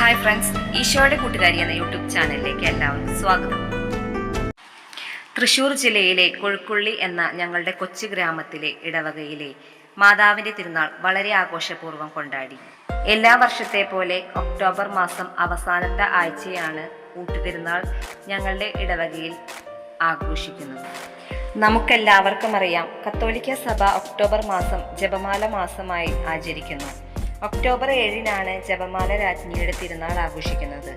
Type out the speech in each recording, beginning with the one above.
Hi friends ഈശോയുടെ കൂട്ടുകാരി എന്ന യൂട്യൂബ് ചാനലിലേക്ക് എല്ലാവർക്കും സ്വാഗതം. തൃശൂർ ജില്ലയിലെ കൊഴുക്കുള്ളി എന്ന ഞങ്ങളുടെ കൊച്ചു ഗ്രാമത്തിലെ ഇടവകയിലെ മാതാവിന്റെ തിരുനാൾ വളരെ ആഘോഷപൂർവം കൊണ്ടാടി. എല്ലാ വർഷത്തെ പോലെ ഒക്ടോബർ മാസം അവസാനത്തെ ആഴ്ചയാണ് കൂട്ടുതിരുന്നാൾ ഞങ്ങളുടെ ഇടവകയിൽ ആഘോഷിക്കുന്നത്. നമുക്കെല്ലാവർക്കും അറിയാം കത്തോലിക്ക സഭ ഒക്ടോബർ മാസം ജപമാല മാസമായി ആചരിക്കുന്നു. ഒക്ടോബർ ഏഴിനാണ് ജപമാല രാജ്ഞിയുടെ തിരുനാൾ ആഘോഷിക്കുന്നത്.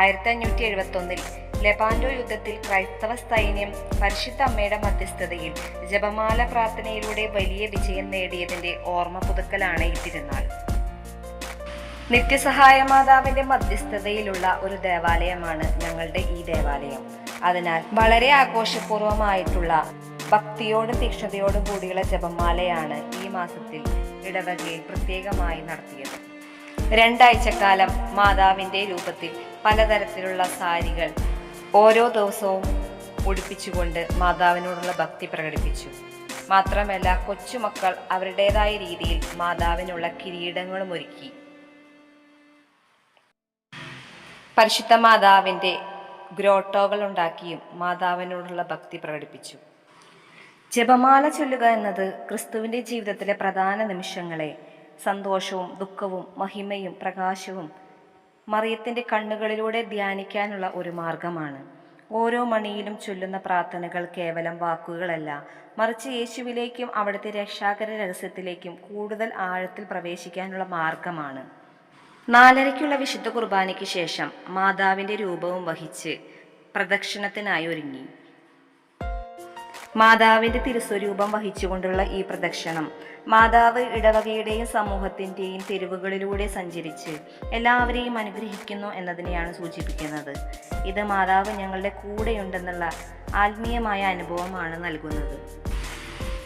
ആയിരത്തി അഞ്ഞൂറ്റി എഴുപത്തി ഒന്നിൽ ലെപാൻഡോ യുദ്ധത്തിൽ ക്രൈസ്തവ സൈന്യം പരിശുദ്ധ അമ്മയുടെ മധ്യസ്ഥതയിൽ ജപമാല പ്രാർത്ഥനയിലൂടെ വലിയ വിജയം നേടിയതിന്റെ ഓർമ്മ പുതുക്കലാണ് ഈ തിരുനാൾ. നിത്യസഹായ മാതാവിന്റെ മധ്യസ്ഥതയിലുള്ള ഒരു ദേവാലയമാണ് ഞങ്ങളുടെ ഈ ദേവാലയം. അതിനാൽ വളരെ ആഘോഷപൂർവമായിട്ടുള്ള ഭക്തിയോടും തീക്ഷ്ണതയോടും കൂടിയുള്ള ജപമാലയാണ് ഈ മാസത്തിൽ ഇടവകയിൽ പ്രത്യേകമായി നടത്തിയത്. രണ്ടാഴ്ചക്കാലം മാതാവിന്റെ രൂപത്തിൽ പലതരത്തിലുള്ള സാരികൾ ഓരോ ദിവസവും ഉടുപ്പിച്ചുകൊണ്ട് മാതാവിനോടുള്ള ഭക്തി പ്രകടിപ്പിച്ചു. മാത്രമല്ല കൊച്ചുമക്കൾ അവരുടേതായ രീതിയിൽ മാതാവിനുള്ള കിരീടങ്ങളും ഒരുക്കി. പരിശുദ്ധ മാതാവിന്റെ ഗ്രോട്ടോകൾ ഉണ്ടാക്കിയും മാതാവിനോടുള്ള ഭക്തി പ്രകടിപ്പിച്ചു. ജപമാല ചൊല്ലുക എന്നത് ക്രിസ്തുവിന്റെ ജീവിതത്തിലെ പ്രധാന നിമിഷങ്ങളെ. സന്തോഷവും ദുഃഖവും മഹിമയും പ്രകാശവും മറിയത്തിന്റെ കണ്ണുകളിലൂടെ ധ്യാനിക്കാനുള്ള ഒരു മാർഗമാണ്. ഓരോ മണിയിലും ചൊല്ലുന്ന പ്രാർത്ഥനകൾ കേവലം വാക്കുകളല്ല. മറിച്ച് യേശുവിലേക്കും അവിടുത്തെ രക്ഷാകര രഹസ്യത്തിലേക്കും കൂടുതൽ ആഴത്തിൽ പ്രവേശിക്കാനുള്ള മാർഗമാണ്. നാലരയ്ക്കുള്ള വിശുദ്ധ കുർബാനയ്ക്ക് ശേഷം മാതാവിന്റെ രൂപവും വഹിച്ച് പ്രദക്ഷിണത്തിനായി ഒരുങ്ങി മാതാവിന്റെ തിരുസ്വരൂപം വഹിച്ചുകൊണ്ടുള്ള ഈ പ്രദക്ഷിണം. മാതാവ് ഇടവകയുടെയും സമൂഹത്തിന്റെയും തെരുവുകളിലൂടെ സഞ്ചരിച്ച് എല്ലാവരെയും അനുഗ്രഹിക്കുന്നു എന്നതിനെയാണ് സൂചിപ്പിക്കുന്നത്. ഇത് മാതാവ് ഞങ്ങളുടെ കൂടെയുണ്ടെന്നുള്ള ആത്മീയമായ അനുഭവമാണ് നൽകുന്നത്.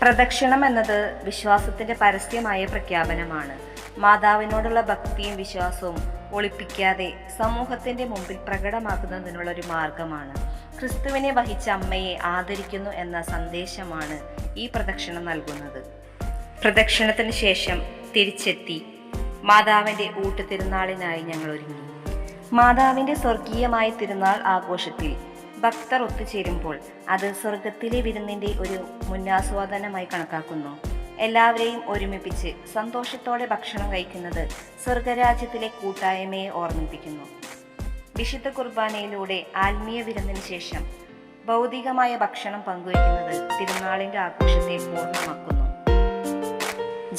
പ്രദക്ഷിണം എന്നത് വിശ്വാസത്തിന്റെ പരസ്യമായ പ്രഖ്യാപനമാണ്. മാതാവിനോടുള്ള ഭക്തിയും വിശ്വാസവും ഒളിപ്പിക്കാതെ സമൂഹത്തിന്റെ മുമ്പിൽ പ്രകടമാക്കുന്നതിനുള്ള ഒരു മാർഗമാണ്. ക്രിസ്തുവിനെ വഹിച്ച അമ്മയെ ആദരിക്കുന്നു എന്ന സന്ദേശമാണ് ഈ പ്രദക്ഷിണം നൽകുന്നത്. പ്രദക്ഷിണത്തിന് ശേഷം തിരിച്ചെത്തി. മാതാവിന്റെ ഊട്ടുതിരുന്നാളിനായി ഞങ്ങൾ ഒരുങ്ങി. മാതാവിന്റെ സ്വർഗീയമായ തിരുനാൾ ആഘോഷത്തിൽ ഭക്തർ ഒത്തുചേരുമ്പോൾ അത് സ്വർഗത്തിലെ വിരുന്നിന്റെ ഒരു മുന്നാസ്വാദനമായി കണക്കാക്കുന്നു. എല്ലാവരെയും ഒരുമിപ്പിച്ച് സന്തോഷത്തോടെ ഭക്ഷണം കഴിക്കുന്നത് സ്വർഗരാജ്യത്തിലെ കൂട്ടായ്മയെ ഓർമ്മിപ്പിക്കുന്നു. വിശുദ്ധ കുർബാനയിലൂടെ ആത്മീയ വിരുന്നിന് ശേഷം ഭൗതികമായ ഭക്ഷണം പങ്കുവയ്ക്കുന്നത് തിരുനാളിന്റെ ആഘോഷത്തെ പൂർണമാക്കുന്നു.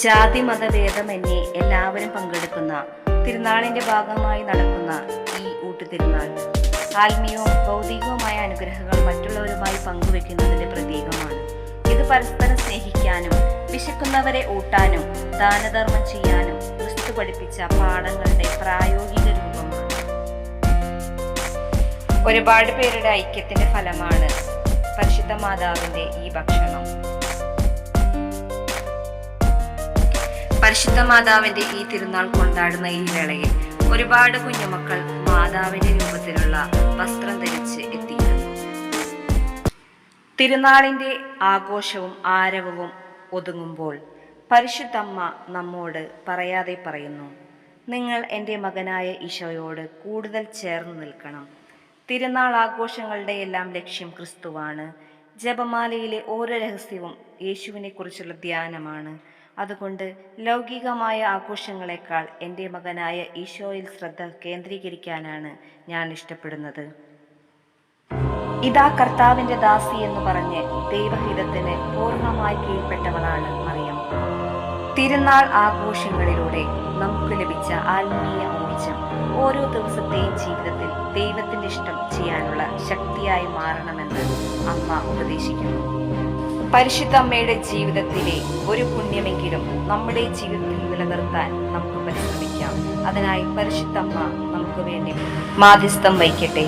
ജാതി മതഭേദമന്യേ എല്ലാവരും പങ്കെടുക്കുന്ന തിരുനാളിന്റെ ഭാഗമായി നടക്കുന്ന ഈ ഊട്ടുതിരുനാൾ ആത്മീയവും ഭൗതികവുമായ അനുഗ്രഹങ്ങൾ മറ്റുള്ളവരുമായി പങ്കുവെക്കുന്നതിന്റെ പ്രതീകമാണ്. ഇത് പരസ്പരം സ്നേഹിക്കാനും വിശക്കുന്നവരെ ഊട്ടാനും ദാനധർമ്മം ചെയ്യാനും ക്രിസ്തു പഠിപ്പിച്ച പാഠങ്ങളുടെ പ്രായോഗിക ഒരുപാട് പേരുടെ ഐക്യത്തിന്റെ ഫലമാണ് പരിശുദ്ധ മാതാവിന്റെ ഈ ഭക്ഷണം. പരിശുദ്ധ മാതാവിന്റെ ഈ തിരുനാൾ കൊണ്ടാടുന്ന ഈ വേളയിൽ ഒരുപാട് കുഞ്ഞുമക്കൾ മാതാവിന്റെ രൂപത്തിലുള്ള വസ്ത്രം ധരിച്ച് എത്തിയിരുന്നു. തിരുനാളിന്റെ ആഘോഷവും ആരവവും ഒതുങ്ങുമ്പോൾ പരിശുദ്ധമ്മ നമ്മോട് പറയാതെ പറയുന്നു നിങ്ങൾ എന്റെ മകനായ ഈശോയോട് കൂടുതൽ ചേർന്ന് നിൽക്കണം. തിരുനാൾ ആഘോഷങ്ങളുടെ എല്ലാം ലക്ഷ്യം ക്രിസ്തുവാണ്. ജപമാലയിലെ ഓരോ രഹസ്യവും യേശുവിനെക്കുറിച്ചുള്ള ധ്യാനമാണ്. അതുകൊണ്ട് ലൗകികമായ ആഘോഷങ്ങളെക്കാൾ എന്റെ മകനായ ഈശോയിൽ ശ്രദ്ധ കേന്ദ്രീകരിക്കാനാണ് ഞാൻ ഇഷ്ടപ്പെടുന്നത്. ഇതാ കർത്താവിന്റെ ദാസി എന്ന് പറഞ്ഞ് ദൈവഹിതത്തിന് പൂർണമായി കീഴ്പ്പെട്ടവളാണ് മറിയം. തിരുനാൾ ആഘോഷങ്ങളിലൂടെ നമുക്ക് ലഭിച്ച ആത്മീയ ഊർജം ഓരോ ദിവസത്തെയും ജീവിതത്തിൽ ദൈവത്തിന്റെ ഇഷ്ടം ചെയ്യാനുള്ള ശക്തിയായി മാറണമെന്ന് അമ്മ ഉപദേശിക്കുന്നു. പരിശുദ്ധ അമ്മയുടെ ജീവിതത്തിലെ ഒരു പുണ്യമെങ്കിലും നമ്മുടെ ജീവിതത്തിൽ നിലനിർത്താൻ നമുക്ക് പരിശ്രമിക്കാം. അതിനായി പരിശുദ്ധ അമ്മ നമുക്ക് വേണ്ടി മാധ്യസ്ഥം വഹിക്കട്ടെ.